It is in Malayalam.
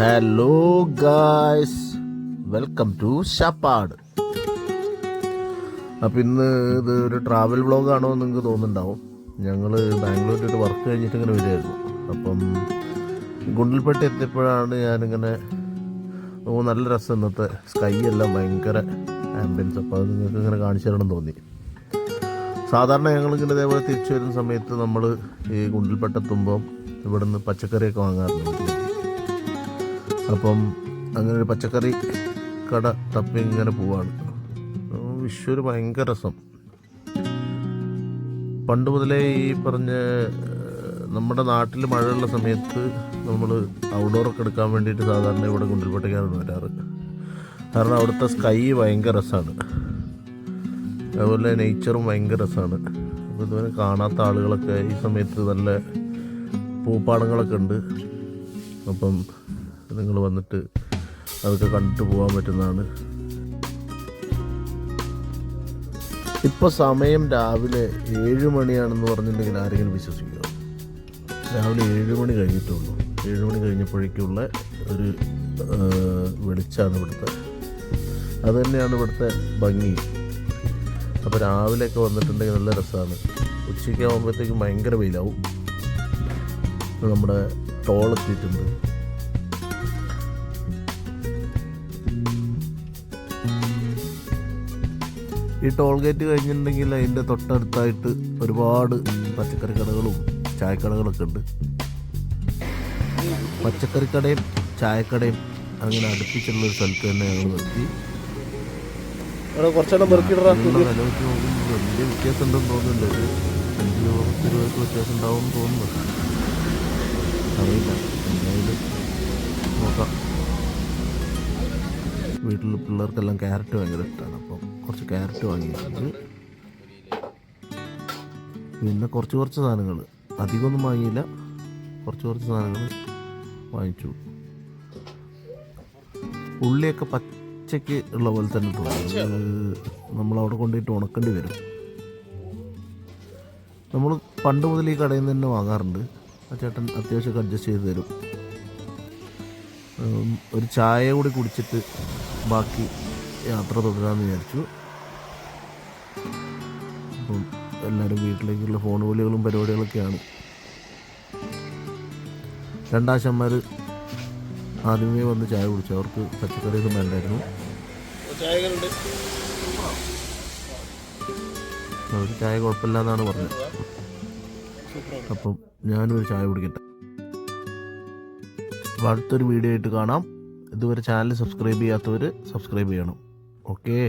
ഹലോ ഗായ്സ് വെൽക്കം ടു ഷപ്പാട് അപ്പം ഇന്ന് ഇത് ഒരു ട്രാവൽ വ്ളോഗ് ആണോ എന്ന് നിങ്ങൾക്ക് തോന്നുന്നുണ്ടാവും. ഞങ്ങൾ ബാംഗ്ലൂരിൽ ഒരു വർക്ക് കഴിഞ്ഞിട്ട് ഇങ്ങനെ വരുമായിരുന്നു അപ്പം ഗുണ്ടിൽപ്പെട്ട് എത്തിയപ്പോഴാണ് ഞാനിങ്ങനെ ഓ നല്ല രസം ഇന്നത്തെ സ്കൈ എല്ലാം ഭയങ്കര ആംബിയൻസ് അപ്പോൾ അത് നിങ്ങൾക്ക് ഇങ്ങനെ കാണിച്ചു തരണം തോന്നി. സാധാരണ ഞങ്ങളിങ്ങനെ ഇതേപോലെ തിരിച്ചു വരുന്ന സമയത്ത് നമ്മൾ ഈ ഗുണ്ടിൽപ്പെട്ടെത്തുമ്പം ഇവിടുന്ന് പച്ചക്കറിയൊക്കെ വാങ്ങാറുണ്ട്. അപ്പം അങ്ങനെ ഒരു പച്ചക്കറി കട തപ്പി ഇങ്ങനെ പോവാണ്. വിഷു ഒരു ഭയങ്കര രസം. പണ്ട് മുതലേ ഈ പറഞ്ഞ നമ്മുടെ നാട്ടിൽ മഴയുള്ള സമയത്ത് നമ്മൾ ഔട്ട്ഡോറൊക്കെ എടുക്കാൻ വേണ്ടിയിട്ട് സാധാരണ ഇവിടെ ഗുണ്ടൽപേട്ടയ്ക്കാണ് വരാറ്. കാരണം അവിടുത്തെ സ്കൈ ഭയങ്കര രസമാണ് അതുപോലെ നേച്ചറും ഭയങ്കര രസമാണ് അപ്പോൾ ഇതുവരെ കാണാത്ത ആളുകളൊക്കെ ഈ സമയത്ത് നല്ല പൂപ്പാടങ്ങളൊക്കെ ഉണ്ട്. അപ്പം നിങ്ങൾ വന്നിട്ട് അതൊക്കെ കണ്ടിട്ട് പോകാൻ പറ്റുന്നതാണ്. ഇപ്പോൾ സമയം രാവിലെ ഏഴ് മണിയാണെന്ന് പറഞ്ഞിട്ടുണ്ടെങ്കിൽ ആരെങ്കിലും വിശ്വസിക്കുക രാവിലെ ഏഴ് മണി കഴിഞ്ഞിട്ടുള്ളൂ. ഏഴ് മണി കഴിഞ്ഞപ്പോഴേക്കുള്ള ഒരു വെളിച്ചാണ് ഇവിടുത്തെ. അത് തന്നെയാണ് ഇവിടുത്തെ ഭംഗി. അപ്പോൾ രാവിലെയൊക്കെ വന്നിട്ടുണ്ടെങ്കിൽ നല്ല രസമാണ്. ഉച്ചയ്ക്ക് ആകുമ്പോഴത്തേക്കും ഭയങ്കര വെയിലാവും. നമ്മുടെ ടോൾ ഈ ടോൾ ഗേറ്റ് കഴിഞ്ഞിട്ടുണ്ടെങ്കിൽ അതിന്റെ തൊട്ടടുത്തായിട്ട് ഒരുപാട് പച്ചക്കറി കടകളും ചായക്കടകളൊക്കെ ഉണ്ട്. പച്ചക്കറി കടയും ചായക്കടയും അങ്ങനെ അടുപ്പിച്ചുള്ള ഒരു സ്ഥലത്ത് തന്നെ ഞങ്ങൾ നിർത്തി. കുറച്ചെണ്ണം വലിയ വ്യത്യാസം ഉണ്ടെന്ന് തോന്നുന്നില്ല ഒരു അഞ്ച് രൂപ രൂപയ്ക്ക് വ്യത്യാസം ഉണ്ടാവും തോന്നുന്നു. അറിയില്ല. എന്തായാലും നോക്കാം. വീട്ടിൽ പിള്ളേർക്കെല്ലാം ക്യാരറ്റ് ഭയങ്കര ഇഷ്ടമാണ്. അപ്പം കുറച്ച് ക്യാരറ്റ് വാങ്ങിയിട്ടുണ്ട്. പിന്നെ കുറച്ച് കുറച്ച് സാധനങ്ങൾ. അധികമൊന്നും വാങ്ങിയില്ല. കുറച്ച് കുറച്ച് സാധനങ്ങൾ വാങ്ങിച്ചു. ഉള്ളിയൊക്കെ പച്ചയ്ക്ക് ഉള്ള പോലെ തന്നെ തോന്നി അത് നമ്മളവിടെ കൊണ്ടുപോയിട്ട് ഉണക്കേണ്ടി വരും. നമ്മൾ പണ്ട് മുതൽ ഈ കടയിൽ നിന്ന് തന്നെ വാങ്ങാറുണ്ട്. ആ ചേട്ടൻ അത്യാവശ്യമൊക്കെ അഡ്ജസ്റ്റ് ചെയ്ത് തരും. ഒരു ചായ കൂടി കുടിച്ചിട്ട് ബാക്കി യാത്ര തുടരാമെന്ന് വിചാരിച്ചു. അപ്പം എല്ലാവരും വീട്ടിലേക്കുള്ള ഫോൺ വിളികളും പരിപാടികളൊക്കെയാണ് രണ്ടാശന്മാർ ആദ്യമേ വന്ന് ചായ കുടിച്ചു. അവർക്ക് പച്ചക്കറിയൊന്നും വേണ്ടായിരുന്നു അവർക്ക് ചായ കുഴപ്പമില്ല എന്നാണ് പറഞ്ഞത് അപ്പം ഞാനൊരു ഒരു ചായ കുടിക്കട്ടെ. അടുത്തൊരു വീഡിയോ ആയിട്ട് കാണാം. ഇതുവരെ ചാനൽ സബ്സ്ക്രൈബ് ചെയ്യാത്തവർ സബ്സ്ക്രൈബ് ചെയ്യണം. ओके